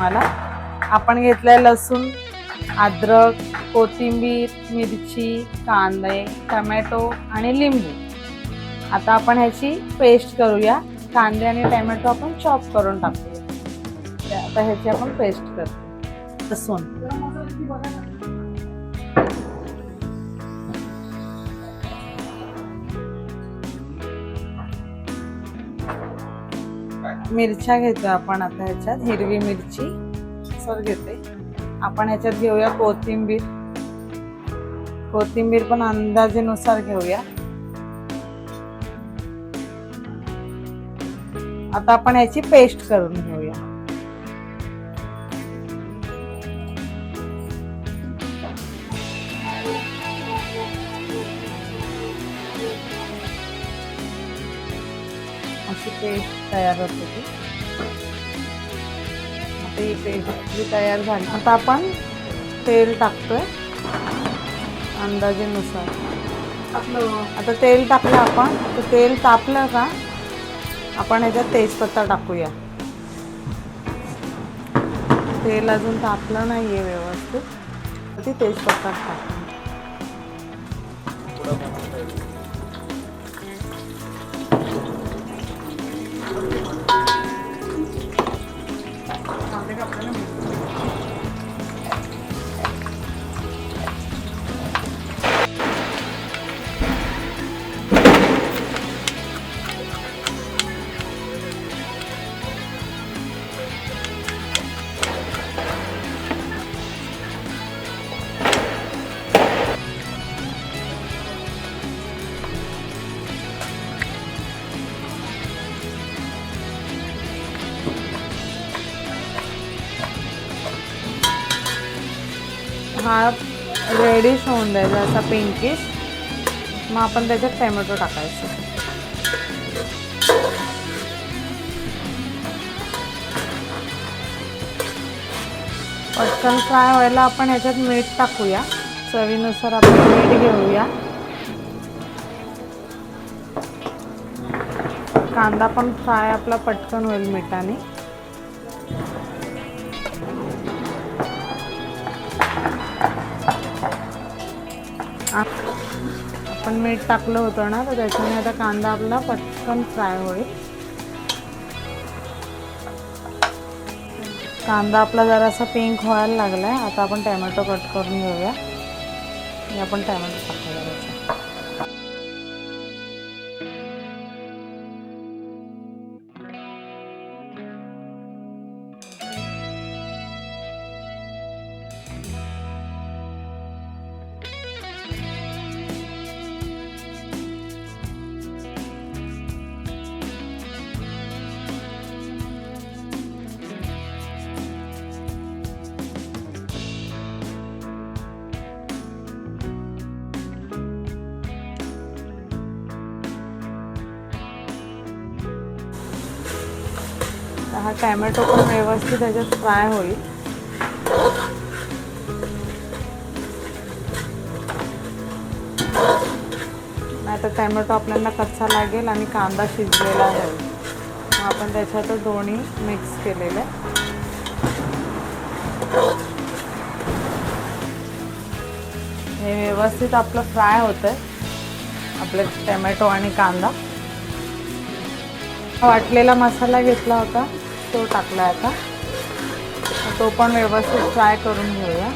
मला आपण घेतलंय लसूण अद्रक कोथिंबीर मिरची कांदे टमॅटो आणि लिंबू. आता आपण ह्याची पेस्ट करूया. कांदे आणि टमॅटो आपण चॉप करून टाकूया. आता ह्याची आपण पेस्ट करतो लसूण. मिरच्या घेतो आपण आता ह्याच्यात हिरवी मिरची. सर घेते. आपण ह्याच्यात घेऊया कोथिंबीर. कोथिंबीर पण अंदाजेनुसार घेऊया. आता आपण ह्याची पेस्ट करून घेऊया. अशी पेस्ट तयार होते ती. आता ही पेस्ट तयार झाली. आता आपण तेल टाकतोय अंदाजेनुसार. आपलं आता तेल टाकलं आपण. तर तेल तापलं का आपण ह्याच्यात तेजपत्ता टाकूया. तेल अजून तापलं नाही आहे व्यवस्थित. तर ती तेजपत्ता टाकू हा रेडिश होऊन द्यायचा असा पिंकिश मग आपण त्याच्यात टॅमॅटो टाकायचं. पटकन फ्राय व्हायला आपण ह्याच्यात मीठ टाकूया. चवीनुसार आपण मीठ घेऊया. कांदा पण फ्राय आपला पटकन होईल मिठाने. आपण मीठ टाकलं होतं ना तर त्याच्याने आता कांदा आपला पटकन फ्राय होईल. कांदा आपला जरासा पिंक व्हायला लागलाय. आता आपण टॅमॅटो कट करून घेऊया. आपण टॅमॅटो टाकूया जरासा. हा टॅमॅटो पण व्यवस्थित त्याच्यात फ्राय होईल. नाही तर टॅमॅटो आपल्याला कच्चा लागेल आणि कांदा शिजलेला आहे. मग आपण त्याच्यात दोन्ही मिक्स केलेले. हे व्यवस्थित आपलं फ्राय होतं आपलं टॅमॅटो आणि कांदा. वाटलेला मसाला घेतला होता. तो टाकला आता. तो पण व्यवस्थित फ्राय करून घेऊया.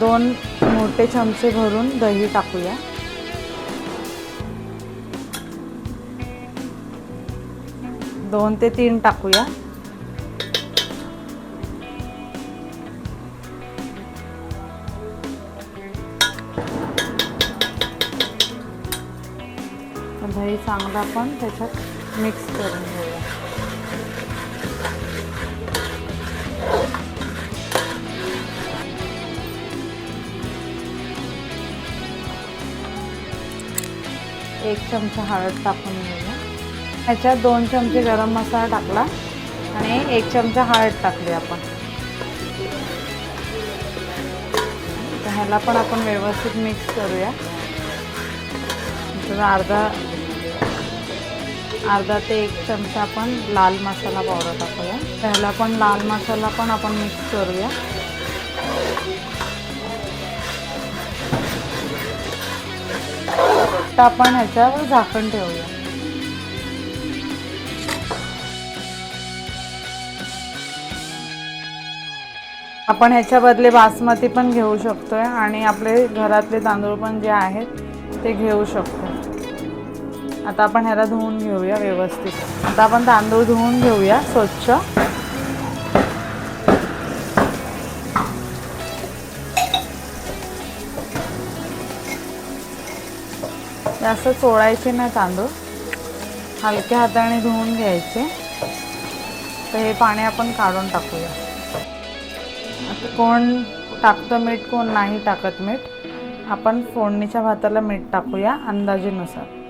दोन मोठे चमचे भरून दही टाकूया. दोन ते तीन टाकूया. दही चांगला पण त्याच्यात मिक्स करून घेऊया. एक चमचा हळद टाकून घेऊया. ह्याच्यात दोन चमचे गरम मसाला टाकला आणि एक चमचा हळद टाकली आपण. तर ह्याला पण आपण व्यवस्थित मिक्स करूया. अर्धा अर्धा ते एक चमचा आपण लाल मसाला पावडर टाकूया. त्याला पण लाल मसाला पण आपण मिक्स करूया. तर आपण ह्याच्यावर झाकण ठेवूया. आपण ह्याच्या बदले बासमती पण घेऊ शकतोय आणि आपले घरातले तांदूळ पण जे आहेत ते घेऊ शकतो आता आपण ह्याला धुवून घेऊया व्यवस्थित. आता आपण तांदूळ धुवून घेऊया स्वच्छ. जास्त चोळायचे नाही तांदूळ. हलक्या हाताने धुवून घ्यायचे. तर हे पाणी आपण काढून टाकूया. आता कोण टाकतं मीठ कोण नाही टाकत मीठ आपण फोडणीच्या भाताला मीठ टाकूया अंदाजेनुसार.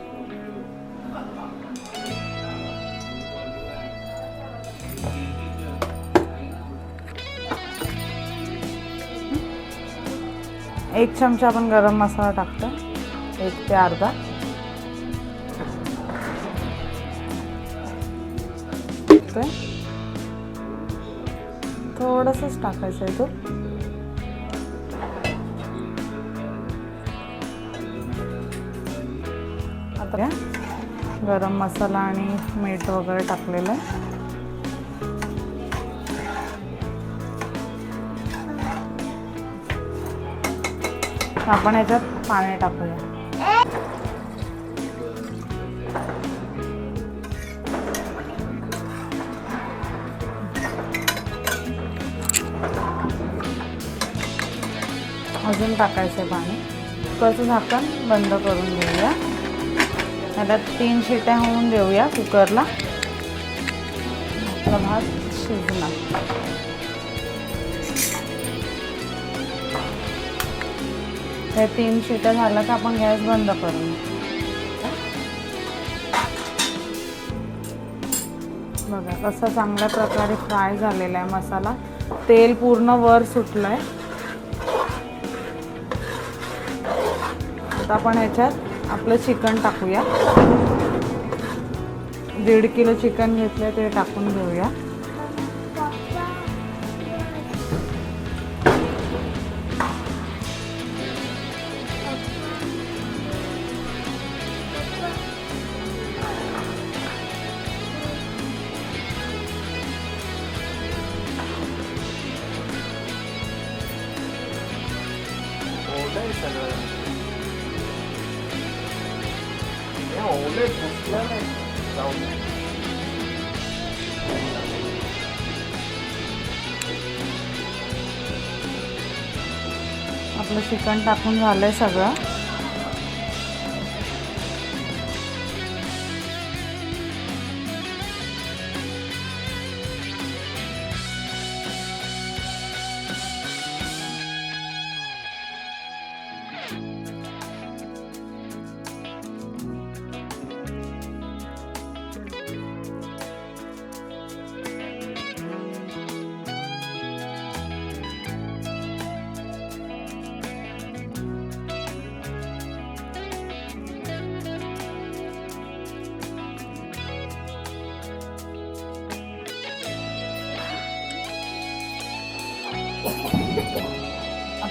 एक चमचा आपण गरम मसाला टाकतो. एक ते अर्धा. टाकतोय. थोडंसंच टाकायचं आहे तो. आता गरम मसाला आणि मीठ वगैरे टाकलेलं आहे. आपण ह्याच्यात पाणी टाकूया. अजून टाकायचं आहे पाणी. कुकरचं झाकण बंद करून घेऊया. त्याला तीन शिट्या होऊन देऊया कुकरला. आपला भात शिजला. हे तीन शिट्या झालं तर आपण गॅस बंद करू. बघा कसं चांगल्या प्रकारे फ्राय झालेला आहे मसाला. तेल पूर्ण वर सुटलं आहे आता आपण ह्याच्यात आपलं चिकन टाकूया. दीड किलो चिकन घेतलं ते टाकून घेऊया. ओलंय सगळं हे ओले फुटलं नाही जाऊन आपलं चिकन टाकून झालंय सगळं.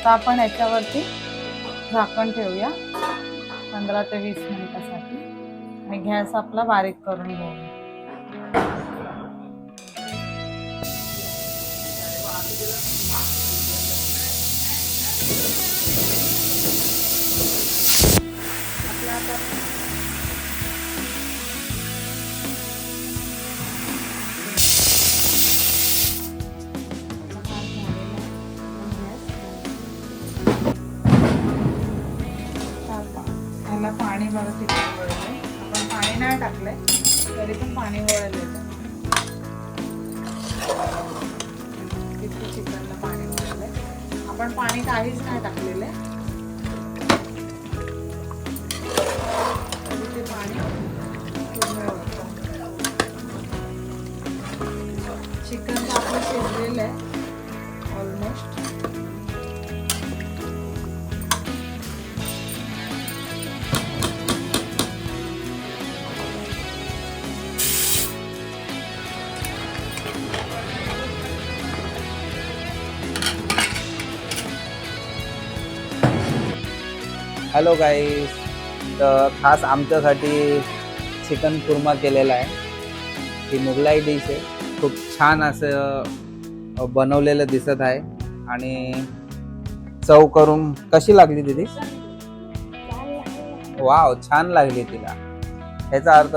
आता आपण याच्यावरती झाकण ठेवूया. पंधरा ते वीस मिनिटासाठी. आणि गॅस आपला बारीक करून घेऊया. बघा किती वळलंय. आपण पाणी नाही टाकलंय तरी पण पाणी वळलंय. किती चिकनला पाणी वळलंय. आपण पाणी काहीच नाही टाकलेलं. ते पाणी चिकन आपण शिजलेलं आहे. हॅलो गाईस तर खास आमच्यासाठी चिकन कुर्मा केलेला आहे. ही मुघलाई डिश आहे. खूप छान असं बनवलेलं दिसत आहे. आणि चव करून कशी लागली दिदी? वाव छान लागली तिला. ह्याचा अर्थ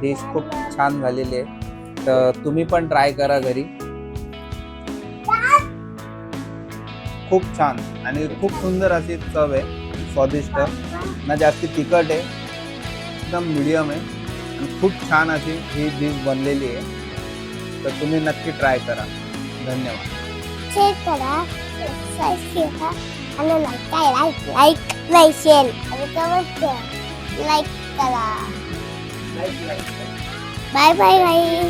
डिश खूप छान झालेली आहे. तर तुम्ही पण ट्राय करा घरी. खूप छान आणि खूप सुंदर अशी चव आहे. स्वादिष्ट ना जास्ती तिखट आहे एकदम मिडियम आहे आणि खूप छान अशी ही डिश बनलेली आहे तर तुम्ही नक्की ट्राय करा। धन्यवाद. शेअर करा। सबस्क्राईब करा। आणि काय लाईक लाईक नाही शेअर आणि कमेंट करा. लाईक करा. Bye bye bye